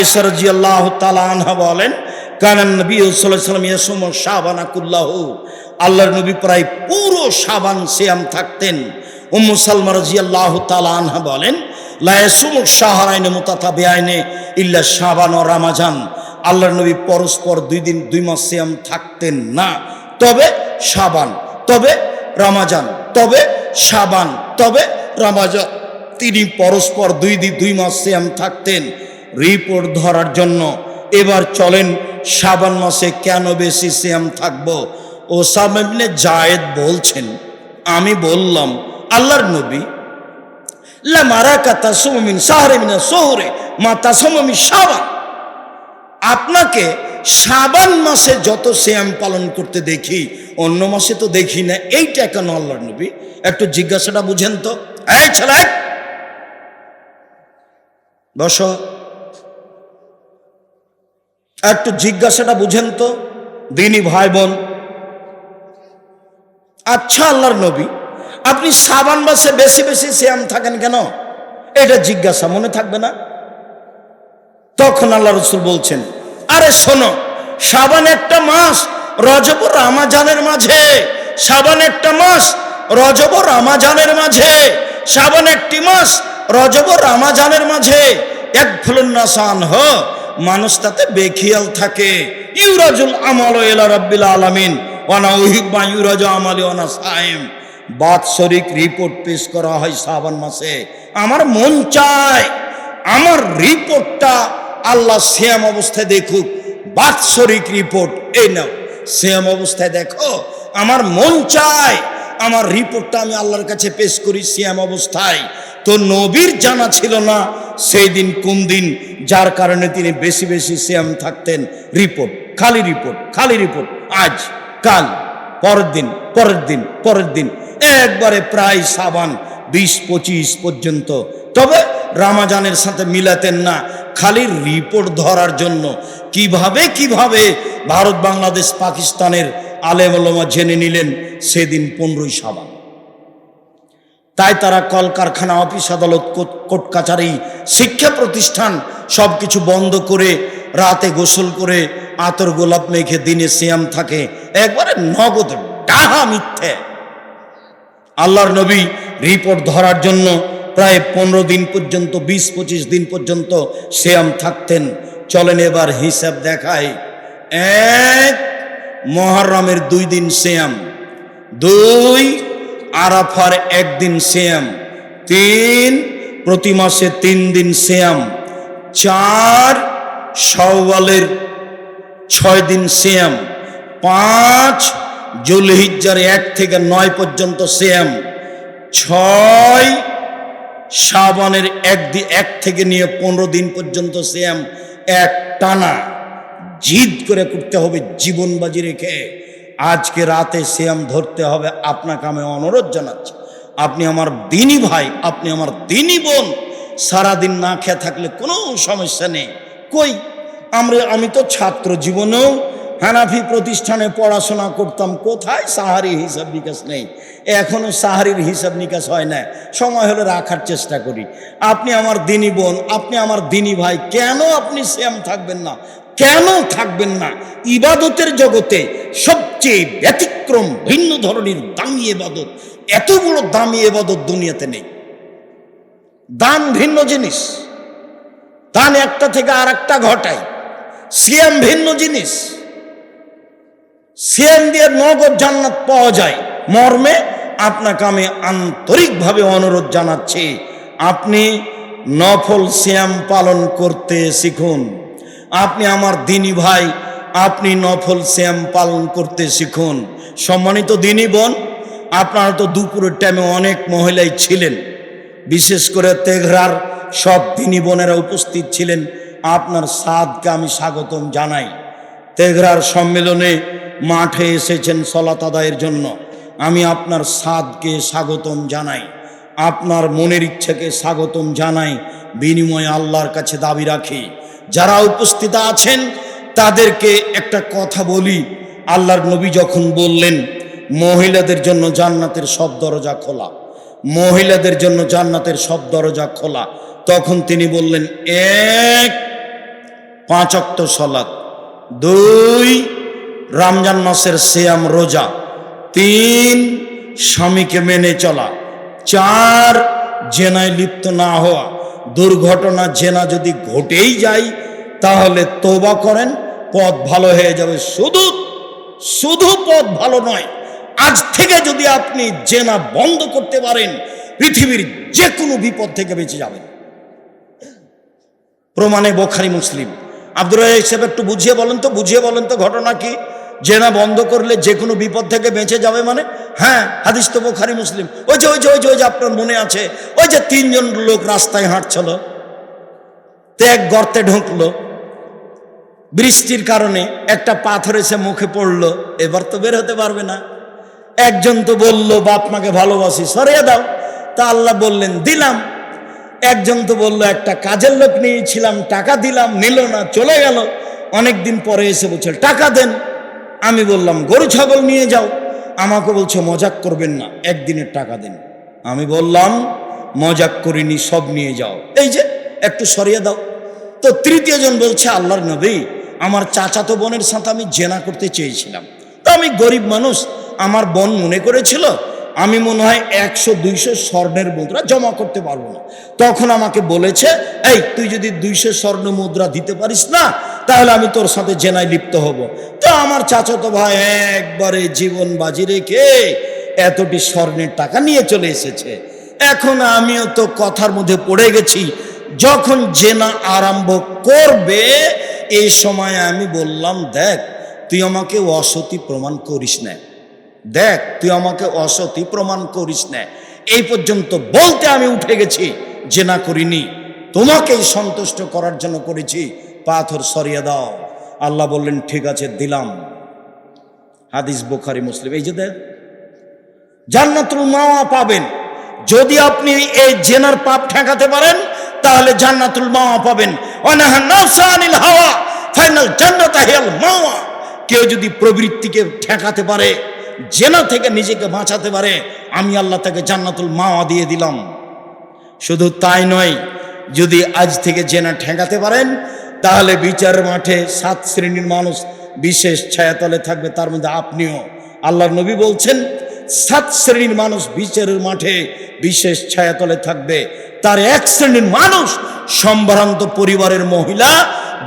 আয়েশা বলেন কানান নবী আল্লাহর নবী প্রায় পুরো সিয়াম থাকতেন। উম্মু সালমা আনহা বলেন ইল্লা ও আল্লাহর নবী পরস্পর দুই দিন, দুই মাস সিয়াম থাকতেন না। তবে শাবান, তবে রমাজান, তবে শাবান, তবে রমাজান। তিনি পরস্পর দুই দিন, দুই মাস সিয়াম থাকতেন। রিপোর্ট ধরার জন্য। এবার চলেন শাবান মাসে কেন বেশি সিয়াম থাকব? ও সামনে জায়েদ বলছেন, আমি বললাম, আল্লাহর নবী, লা মারাকা তাসুমিন সাহরে মিনা সোহরে, মা তাসমমি শাবান। আপনাকে শাবান মাসে যত শ্যাম পালন করতে দেখি, অন্য মাসে তো দেখি না, এইটা কেন আল্লাহর নবী? একটু জিজ্ঞাসাটা বুঝেন তো। এই ছেলে! বস। একটু জিজ্ঞাসাটা বুঝেন তো, দিনী ভাই বোন আচ্ছা আল্লাহর নবী, আপনি সাবান মাসে বেশি বেশি শ্যাম থাকেন কেন? এটা জিজ্ঞাসা মনে থাকবে না? তখন আল্লাহ রসুল বলছেন, আরে শোনো, সাবান একটা মাস রজব রামাজানের মাঝে, সাবান একটা মাস রজব রামাজানের মাঝে, সাবান একটি মাস রজব রামাজানের মাঝে, এক ফুলন্নাসান হ মানুষ তাতে বেখিয়াল থাকে। ইউরাজুল আমাল এলা রব্বিল আলামিন। ওয়ানা উহিব্বা ইউরাজ আমালি ওয়ানা সাইম বাৎসরিক রিপোর্ট পেশ করা হয় শ্রাবণ মাসে। আমার মন চায়, আমার রিপোর্টটা আল্লাহ শ্যাম অবস্থায় দেখুক। বাৎসরিক রিপোর্ট এই নাও। শ্যাম অবস্থায় দেখো, আমার মন চায়, আমার রিপোর্টটা আমি আল্লাহর কাছে পেশ করি শ্যাম অবস্থায়। তো নবীর জানা ছিল না সেই দিন কোন দিন, যার কারণে তিনি বেশি বেশি শ্যাম থাকতেন। রিপোর্ট, খালি রিপোর্ট খালি রিপোর্ট। আজ, কাল, পরের দিন পরের দিন পরের দিন। একবারে প্রায় সাবান, বিশ পঁচিশ পর্যন্ত। তবে রামাজানের সাথে মিলাতেন না। খালি রিপোর্ট ধরার জন্য। কীভাবে কীভাবে ভারত, বাংলাদেশ, পাকিস্তানের আলেমলমা জেনে নিলেন সেদিন পনেরোই সাবান। তাই তারা কলকারখানা, অফিস আদালত, কোর্ট- কাছারি শিক্ষা প্রতিষ্ঠান সব কিছু বন্ধ করে রাতে গোসল করে আতর গোলাপ মেখে দিনে সিয়াম থাকে। একবারে নগদ ডাহা মিথ্যে। আল্লাহর নবী রিপোর্ট ধরার জন্য প্রায় পনেরো দিন পর্যন্ত, বিশ, পঁচিশ দিন পর্যন্ত শ্যাম থাকতেন। চলেন এবার হিসাব দেখায় এক, মহরমের দুই দিন শ্যাম দুই আরাফার একদিন শ্যাম তিন, প্রতি মাসে তিন দিন শ্যাম চার সওয়ালের ছয় দিন শ্যাম পাঁচ, জুলহিজ্জার এক থেকে নয় পর্যন্ত শ্যাম ছয় শ্রাবণের এক দি, এক থেকে নিয়ে পনেরো দিন পর্যন্ত শ্যাম এক টানা। জিদ করে করতে হবে জীবন বাজি রেখে। আজকে রাতে শ্যাম ধরতে হবে, আপনাকে আমি অনুরোধ জানাচ্ছি। আপনি আমার দিনী ভাই, আপনি আমার দিনী বোন, সারাদিন না খেয়ে থাকলে কোনো সমস্যা নেই। কই? আমরা, আমি তো ছাত্র জীবনেও হানাফি প্রতিষ্ঠানে পড়াশোনা করতাম, কোথায় সাহারি হিসাব নিকাশ নেই? এখনও সাহারির হিসাব নিকাশ হয় না। সময় হলে রাখার চেষ্টা করি। আপনি আমার দিনী বোন, আপনি আমার দিনী ভাই, কেন আপনি সেম থাকবেন না? কেন থাকবেন না? ইবাদতের জগতে সবচেয়ে ব্যতিক্রম ভিন্ন ধরনের দামি এবাদত। এত বড় দামি এবাদত দুনিয়াতে নেই। দান ভিন্ন জিনিস। দান একটা থেকে আর একটা ঘটায়। সিয়াম ভিন্ন জিনিস। সিয়াম দিয়ে নগদ জান্নাত পাওয়া যায়। মর্মে আপনাকে আমি আন্তরিকভাবে অনুরোধ জানাচ্ছি, আপনি নফল সিয়াম পালন করতে শিখুন। আপনি আমার দিনী ভাই আপনি নফল শ্যাম পালন করতে শিখুন। সম্মানিত দিনই বোন, আপনারা তো দুপুরের টাইমে অনেক মহিলাই ছিলেন। বিশেষ করে তেঘরার সব তিনি বোনেরা উপস্থিত ছিলেন। আপনার সাদকে আমি স্বাগতম জানাই। তেঘরার সম্মেলনে মাঠে এসেছেন সলাত আদায়ের জন্য। আমি আপনার সাদকে স্বাগতম জানাই। আপনার মনের ইচ্ছাকে স্বাগতম জানাই। বিনিময়ে আল্লাহর কাছে দাবি রাখি। যারা উপস্থিত আছেন তাদেরকে একটা কথা বলি। আল্লাহর নবী যখন বললেন, মহিলাদের জন্য জান্নাতের সব দরজা খোলা। মহিলাদের জন্য জান্নাতের সব দরজা খোলা। তখন তিনি বললেন, এক, পাঁচ অক্ত সলাৎ দুই, রমজান মাসের সিয়াম রোজা। তিন, স্বামীকে মেনে চলা। চার, জেনায় লিপ্ত না হওয়া। দুর্ঘটনা, জেনা যদি ঘটেই যায়, তাহলে তোবা করেন পথ ভালো হয়ে যাবে। শুধু শুধু পথ ভালো নয়, আজ থেকে যদি আপনি জেনা বন্ধ করতে পারেন, পৃথিবীর যে কোনো বিপদ থেকে বেঁচে যাবেন। প্রমাণে বোখারি মুসলিম। আব্দুর হিসেবে একটু বুঝিয়ে বলেন তো, বুঝিয়ে বলেন তো ঘটনা কি? জেনা বন্ধ করলে যে কোনো বিপদ থেকে বেঁচে যাবে মানে? হ্যাঁ হাদিস তো বোখারি মুসলিম। ওই যে ওই যে ওই যে ওই যে আপনার মনে আছে, ওই যে তিনজন লোক রাস্তায় হাঁটছিল তো এক গর্তে ঢুকলো বৃষ্টির কারণে একটা পাথর এসে মুখে পড়ল, এবার তো বের হতে পারবে না। একজন তো বলল, বাপ মাকে ভালোবাসি, সরিয়ে দাও। তা আল্লাহ বললেন, দিলাম। একজন তো বলল, একটা কাজের লোক নিয়েছিলাম, টাকা দিলাম, নিল না, চলে গেল। অনেক দিন পরে এসে বলছে, টাকা দেন। আমি বললাম, গরু, ছাগল নিয়ে যাও। আমাকে বলছে, মজাক করবেন না, একদিনের টাকা দেন। আমি বললাম, মজাক করিনি, সব নিয়ে যাও। এই যে, একটু সরিয়ে দাও। তো তৃতীয় জন বলছে, আল্লাহর নবী আমার চাচাতো বোনের সাথে আমি জেনা করতে চেয়েছিলাম। তো আমি গরিব মানুষ, আমার বোন মনে করেছিল, আমি মনে হয় একশো, দুইশো স্বর্ণের মুদ্রা জমা করতে পারব না। তখন আমাকে বলেছে, এই, তুই যদি দুইশো স্বর্ণ মুদ্রা দিতে পারিস না, তাহলে আমি তোর সাথে জেনায় লিপ্ত হব। তো আমার চাচাতো ভাই একবারে জীবন বাজি রেখে এতটি স্বর্ণের টাকা নিয়ে চলে এসেছে। এখন আমিও তো কথার মধ্যে পড়ে গেছি, যখন জেনা আরম্ভ করবে এই সময় আমি বললাম, দেখ, তুই আমাকে অসতি প্রমাণ করিস না। দেখ, তুই আমাকে অসতি প্রমাণ করিস না। এই পর্যন্ত বলতে আমি উঠে গেছি জেনা করিনি। তোমাকেই সন্তুষ্ট করার জন্য করেছি। পাথর সরিয়ে দাও। আল্লাহ বললেন, ঠিক আছে, দিলাম। হাদিস বোখারি, মুসলিম। এই যে দেখ, জান্নাতুল মাওয়া পাবেন। যদি আপনি এই জেনার পাপ ঠেকাতে পারেন, তাহলে জান্নাতুল মাওয়া পাবেন। অনাহা নাফসা হাওয়া। ফাইনাল জান্নাত হিয়াল মাওয়া। কেউ যদি প্রবৃত্তিকে ঠেকাতে পারে, জেনা থেকে নিজেকে বাঁচাতে পারে, আমি আল্লাহ তাকে জান্নাতুল মাওয়া দিয়ে দিলাম। শুধু তাই নয়, যদি আজ থেকে জেনা ঠেকাতে পারেন, তাহলে বিচার মাঠে সাত শ্রেণির মানুষ বিশেষ ছায়াতলে থাকবে, তার মধ্যে আপনিও। আল্লাহর নবী বলছেন, সাত শ্রেণির মানুষ বিচারের মাঠে বিশেষ ছায়াতলে থাকবে। তার এক শ্রেণির মানুষ সম্ভ্রান্ত পরিবারের মহিলা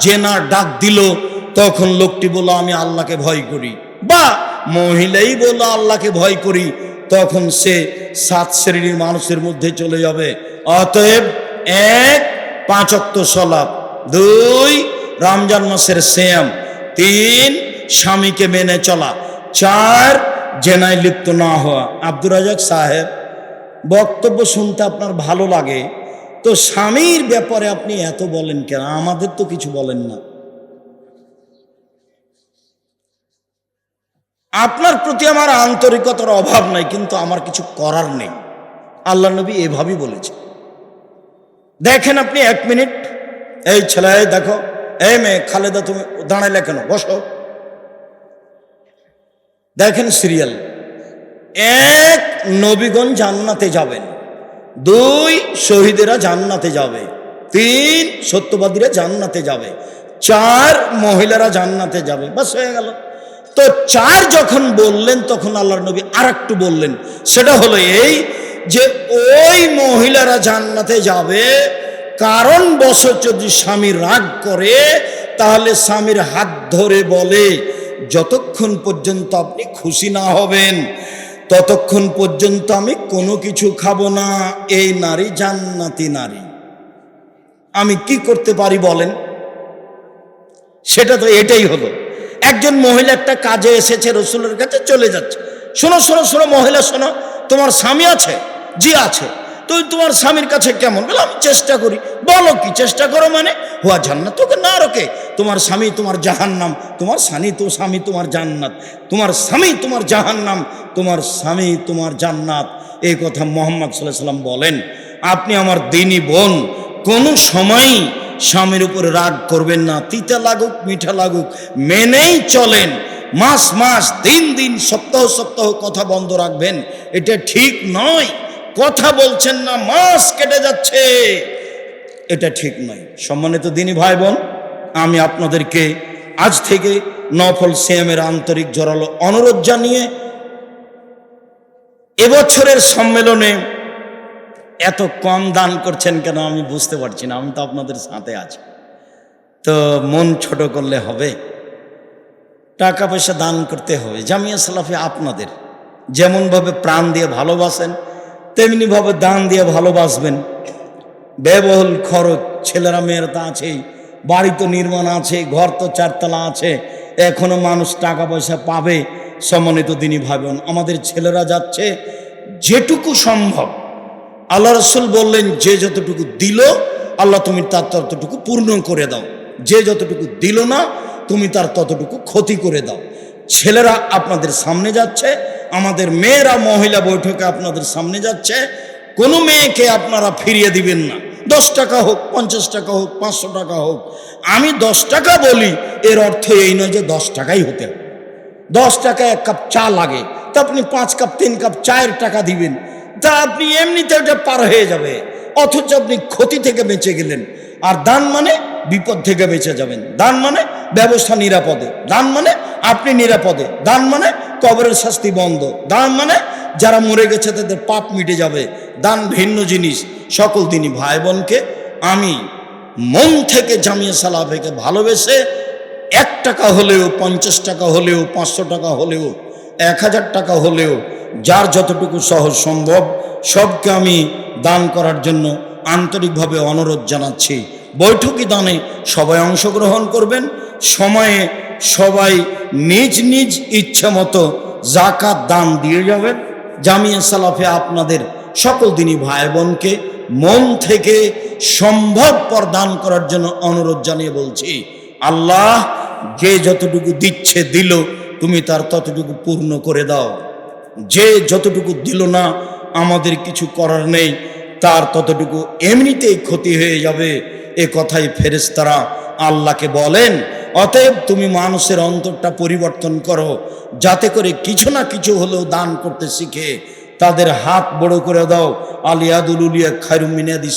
জেনা ডাক দিল, তখন লোকটি বলল, আমি আল্লাহকে ভয় করি। বা, মহিলাই বলল, আল্লাহকে ভয় করি। তখন সে সাত শ্রেণির মানুষের মধ্যে চলে যাবে। অতএব এক, পাঁচ অক্ত সলাপ। দুই, রমজান মাসের শ্যাম তিন, স্বামীকে মেনে চলা। চার, জেনায় লিপ্ত না হওয়া। আব্দুর রাজাক সাহেব, বক্তব্য শুনতে আপনার ভালো লাগে। তো স্বামীর ব্যাপারে আপনি এত বলেন কেন? আমাদের তো কিছু বলেন না। আপনার প্রতি আমার আন্তরিকতার অভাব নাই, কিন্তু আমার কিছু করার নেই। আল্লাহ নবী এভাবেই বলেছে। দেখেন আপনি এক মিনিট। এই ছেলে দেখো, এই মেয়ে, খালেদা, তুমি দাঁড়াইলে কেন? বসো। দেখেন সিরিয়াল। এক নবীগণ জান্নাতে যাবেন। দুই, শহীদেরা জান্নাতে যাবে। তিন, সত্যবাদীরা জান্নাতে যাবে। চার, মহিলারা জান্নাতে যাবে। বাস হয়ে গেল। তো চার যখন বললেন, তখন আল্লাহর নবী আর একটু বললেন। সেটা হলো এই যে ওই মহিলারা জান্নাতে যাবে, কারণ বছর যদি স্বামী রাগ করে, তাহলে স্বামীর হাত ধরে বলে, যতক্ষণ পর্যন্ত আপনি খুশি না হবেন ততক্ষণ পর্যন্ত আমি কোনো কিছু খাব না। এই নারী জান্নাতি নারী। আমি কি করতে পারি বলেন? সেটা তো এটাই হলো। একজন মহিলা একটা কাজে এসেছে, রসুলের কাছে চলে যাচ্ছে। শোনো শোনো শোনো, মহিলা, শোনো, তোমার স্বামী আছে, জি আছে। তুই তোমার স্বামীর কাছে কেমন? বলে, আমি চেষ্টা করি। বলো কি, চেষ্টা করো মানে? হুয়া জান্নাত, তোকে না রকে। তোমার স্বামী তোমার জাহান্নাম, তোমার স্বামী তো স্বামী তোমার জান্নাত, তোমার স্বামী তোমার জাহান্নাম, তোমার স্বামী তোমার জান্নাত। এই কথা মোহাম্মদ সাল্লাহ সাল্লাম বলেন। আপনি আমার দিনী বোন, কোনো সময়ই স্বামীর উপর রাগ করবেন না। তিতা লাগুক, মিঠা লাগুক, মেনেই চলেন। মাস মাস, দিন দিন, সপ্তাহ সপ্তাহ কথা বন্ধ রাখবেন। এটা ঠিক নয়। কথা বলছেন না, মাস কেটে যাচ্ছে। এটা ঠিক নয়। সম্মানিত দিনী ভাই বোন আমি আপনাদেরকে আজ থেকে নফল সিএমের আন্তরিক জোরালো অনুরোধ জানিয়ে এবছরের সম্মেলনে এত কম দান করছেন কেন আমি বুঝতে পারছি না, আমি তো আপনাদের সাথে আছি। তো মন ছোট করলে হবে। টাকা পয়সা দান করতে হবে। জামিয়া সালাফি আপনাদের যেমনভাবে প্রাণ দিয়ে ভালোবাসেন তেমনিভাবে দান দিয়ে ভালোবাসবেন। ব্যয়বহুল খরচ, ছেলেরা মেয়েরা তো আছেই, বাড়ি তো নির্মাণ আছে, ঘর তো চারতলা আছে, এখনও মানুষ টাকা পয়সা পাবে, সম্মানিত দিনই ভাবেন আমাদের ছেলেরা যাচ্ছে যেটুকু সম্ভব। আল্লাহ রসুল বললেন, যে যতটুকু দিল, আল্লাহ তুমি তার ততটুকু পূর্ণ করে দাও। যে যতটুকু দিল না, তুমি তার ততটুকু ক্ষতি করে দাও। ছেলেরা আপনাদের সামনে যাচ্ছে আমাদের মেয়েরা মহিলা বৈঠকে আপনাদের সামনে যাচ্ছে। কোনো মেয়েকে আপনারা ফিরিয়ে দিবেন না। দশ টাকা হোক, পঞ্চাশ টাকা হোক, পাঁচশো টাকা হোক। আমি দশ টাকা বলি, এর অর্থ এই নয় যে দশ টাকাই হতে হবে। দশ টাকা এক কাপ চা লাগে, তা আপনি পাঁচ কাপ, তিন কাপ চায়ের টাকা দিবেন। তা আপনি এমনিতে ওটা পার হয়ে যাবে। অথচ আপনি ক্ষতি থেকে বেঁচে গেলেন। আর দান মানে বিপদ থেকে বেঁচে যাবেন। দান মানে ব্যবস্থা নিরাপদে। দান মানে আপনি নিরাপদে। দান মানে কবরের শাস্তি বন্ধ। দান মানে যারা মরে গেছে তাদের পাপ মিটে যাবে। দান ভিন্ন জিনিস। সকল তিনি ভাই বোনকে আমি মন থেকে জামিয়া সালাফেকে ভালোবেসে এক টাকা হলেও, পঞ্চাশ টাকা হলেও, পাঁচশো টাকা হলেও, এক হাজার টাকা হলেও, যার যতটুকু সহজ সম্ভব, সবকে আমি দান করার জন্য আন্তরিকভাবে অনুরোধ জানাচ্ছি। বৈঠকি দানে সবাই অংশগ্রহণ করবেন। সময়ে সবাই নিজ নিজ ইচ্ছে মতো জাকাত দান দিয়ে যাবেন। জামিয়া সালাফে আপনাদের সকল দিনই ভাই বোনকে মন থেকে সম্ভবপর দান করার জন্য অনুরোধ জানিয়ে বলছি, আল্লাহ যে যতটুকু দিচ্ছে দিল, তুমি তার ততটুকু পূর্ণ করে দাও। যে যতটুকু দিল না, আমাদের কিছু করার নেই, তার ততটুকু এমনিতেই ক্ষতি হয়ে যাবে। এ কথাই ফেরেশতারা আল্লাহকে বলেন, অতএব তুমি মানুষের অন্তরটা পরিবর্তন করো, যাতে করে কিছু না কিছু হলেও দান করতে শিখে। তাদের হাত বড় করে দাও। আলিয়াদুল উলিয়া খায়রুমিনাদি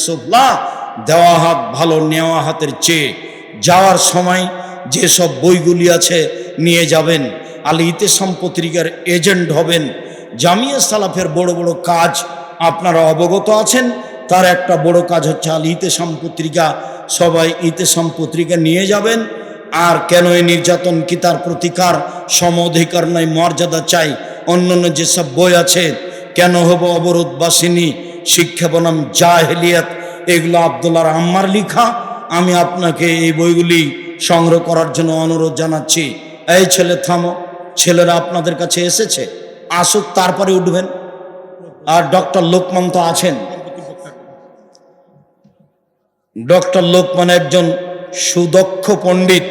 দেওয়া হাত ভালো, নেওয়া হাতের চেয়ে। যাওয়ার সময় যেসব বইগুলি আছে নিয়ে যাবেন। আলী ইতেসাম পত্রিকার এজেন্ট হবেন। জামিয়া সালাফের বড় বড় কাজ আপনারা অবগত আছেন। তার একটা বড় কাজ হচ্ছে আল ইতেসাম পত্রিকা। সবাই ইতেসাম পত্রিকা নিয়ে যাবেন। আর কেন এই নির্যাতন কি তার প্রতিকার? সম অধিকার নয় মর্যাদা চাই। অন্যান্য যেসব বই আছে, কেন হব অবরোধ বাসিনী? শিক্ষা বনাম জাহেলিয়াত। এগুলো আবদুল্লার আম্মার লিখা। আমি আপনাকে এই বইগুলি সংগ্রহ করার জন্য অনুরোধ জানাচ্ছি। এই ছেলে, থামো। ছেলেরা আপনাদের কাছে এসেছে। আসুক, তারপরে উঠবেন। আর ডক্টর লোকমান তো আছেন। ডক্টর লোকমান একজন সুদক্ষ পণ্ডিত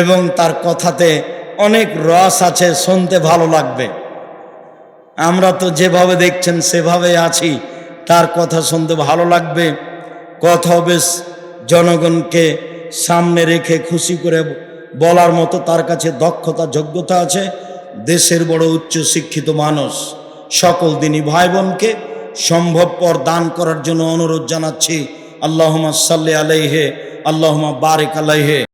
এবং তার কথাতে অনেক রস আছে, শুনতে ভালো লাগবে। আমরা তো যেভাবে দেখছেন সেভাবে আছি, তার কথা শুনতে ভালো লাগবে। কথা বেশ জনগণকে সামনে রেখে খুশি করে বলার মতো তার কাছে দক্ষতা, যোগ্যতা আছে। দেশের বড় উচ্চ শিক্ষিত মানুষ, সকল দিনই ভাই বোনকে সম্ভবপর দান করার জন্য অনুরোধ জানাচ্ছি। اللہ صلی علیہ اللہ بارک علیہ۔